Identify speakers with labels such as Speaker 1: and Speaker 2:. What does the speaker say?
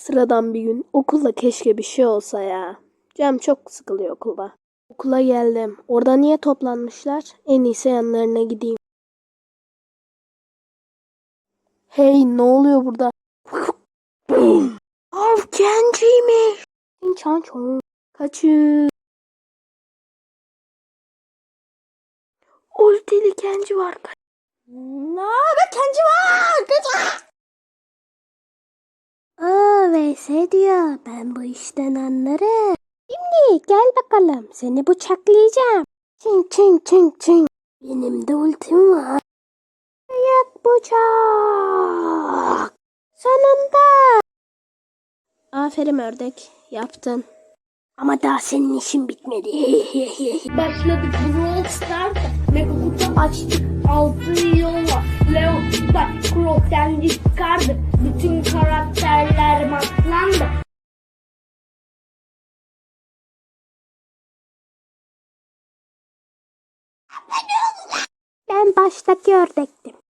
Speaker 1: Sıradan bir gün. Okulda keşke bir şey olsa ya. Cem çok sıkılıyor okulda. Okula geldim. Orada niye toplanmışlar? En iyisi yanlarına gideyim. Hey ne oluyor burada? Av Kenji'ymiş. Çançon. Kaçın. Ultili Kenji var. Ne haber Kenji var? VS diyor. Ben bu işten anlarım. Şimdi gel bakalım. Seni bıçaklayacağım. Çing çing çing çing. Benim de ultim var. Ayak bıçak. Sonunda. Aferin ördek. Yaptın. Ama daha senin işin bitmedi.
Speaker 2: Başladık Brawl Stars. Mega kutu açtık. Altı yolla. Leo da Croc'ten çıkardı. Bütün karakterler
Speaker 1: Ben baştaki ördektim.